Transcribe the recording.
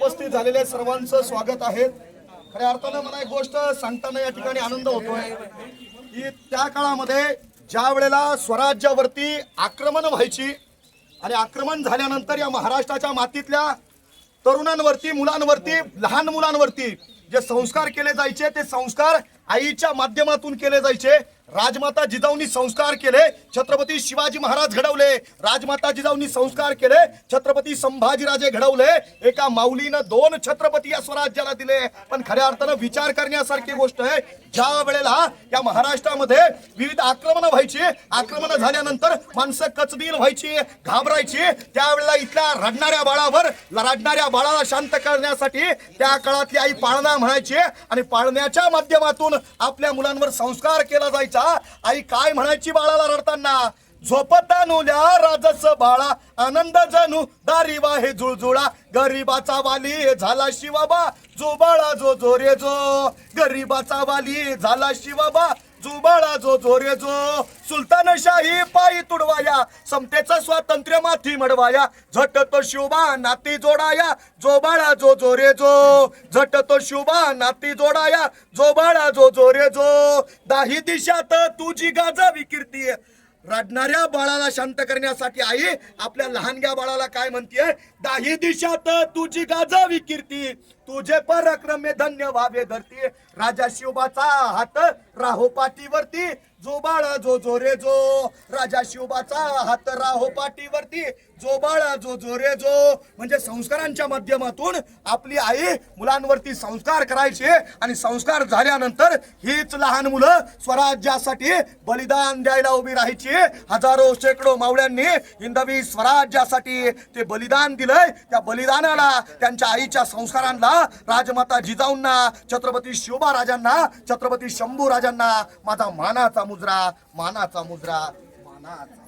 उपस्थित झालेल्या सर्वांचं स्वागत आहे. खऱ्या अर्थानं मला एक गोष्ट सांगताना या ठिकाणी आनंद होतोय की त्या काळामध्ये ज्या वेळेला स्वराज्यावरती आक्रमण व्हायची आणि आक्रमण झाल्यानंतर या महाराष्ट्राच्या मातीतल्या तरुणांवरती मुलांवरती लहान मुलांवरती जे संस्कार केले जायचे ते संस्कार आईच्या माध्यमातून केले जायचे. राजमाता जिजाऊंनी संस्कार केले छत्रपती शिवाजी महाराज घडवले. राजमाता जिजाऊंनी संस्कार केले छत्रपती संभाजीराजे घडवले. एका माऊलीनं दोन छत्रपती या स्वराज्याला दिले. पण खऱ्या अर्थानं विचार करण्यासारखी गोष्ट आहे. ज्या वेळेला या महाराष्ट्रामध्ये विविध आक्रमणं व्हायची आक्रमणं झाल्यानंतर माणसं कचबील व्हायची घाबरायची त्यावेळेला इथल्या रडणाऱ्या बाळावर रडणाऱ्या बाळाला शांत करण्यासाठी त्या काळातली आई पाळणा म्हणायची आणि पाळण्याच्या माध्यमातून आपल्या मुलांवर संस्कार केला जायचा. आई काय म्हणायची बाळाला रडताना? झोपता नुल्या राजस बाळा आनंद जणू दारी हे जुळजुळा. गरीबाचा वाली झाला शिवाबा जो बाळा जो जो रे जो. गरीबाचा वाली झाला शिवाबा जुबाळा जो जो जो. सुलतानशाही पायी तुडवाया. समतेचा स्वातंत्र्य माथी मडवाया. झट तो शिवबा नाती जोडाया. जोबाळा जो जोरेजो जो. झट तो शिवबा नाती जोडाया. जोबाळा जो जोरेजो जो. दाही दिशात तुझी गाजावी कीर्ती रडणाऱ्या बाळाला शांत करण्यासाठी आई आपल्या लहानग्या बाळाला काय म्हणतीये? दाही दिशात तुझी गाजावी कीर्ती. तुझे पराक्रमे धन्य व्हावे धरती राजा शिवबाचा हात राहो पाठीवरती. जो बाळा जो जो रे जो. राजा शिवबाचा हात राहो पाठीवरती. जो बाळा जो जो रे जो. म्हणजे संस्कारांच्या माध्यमातून आपली आई मुलांवरती संस्कार करायचे आणि संस्कार झाल्यानंतर हीच लहान मुलं स्वराज्यासाठी बलिदान द्यायला उभी राहायची. हजारो शेकडो मावळ्यांनी हिंदवी स्वराज्यासाठी ते बलिदान दिलंय. त्या बलिदानाला त्यांच्या आईच्या संस्कारांना राजमाता जिजाऊंना छत्रपती शिवबा राजांना छत्रपती शंभू राजा त्यांना माझा मानाचा मुजरा मानाचा मुजरा मानाचा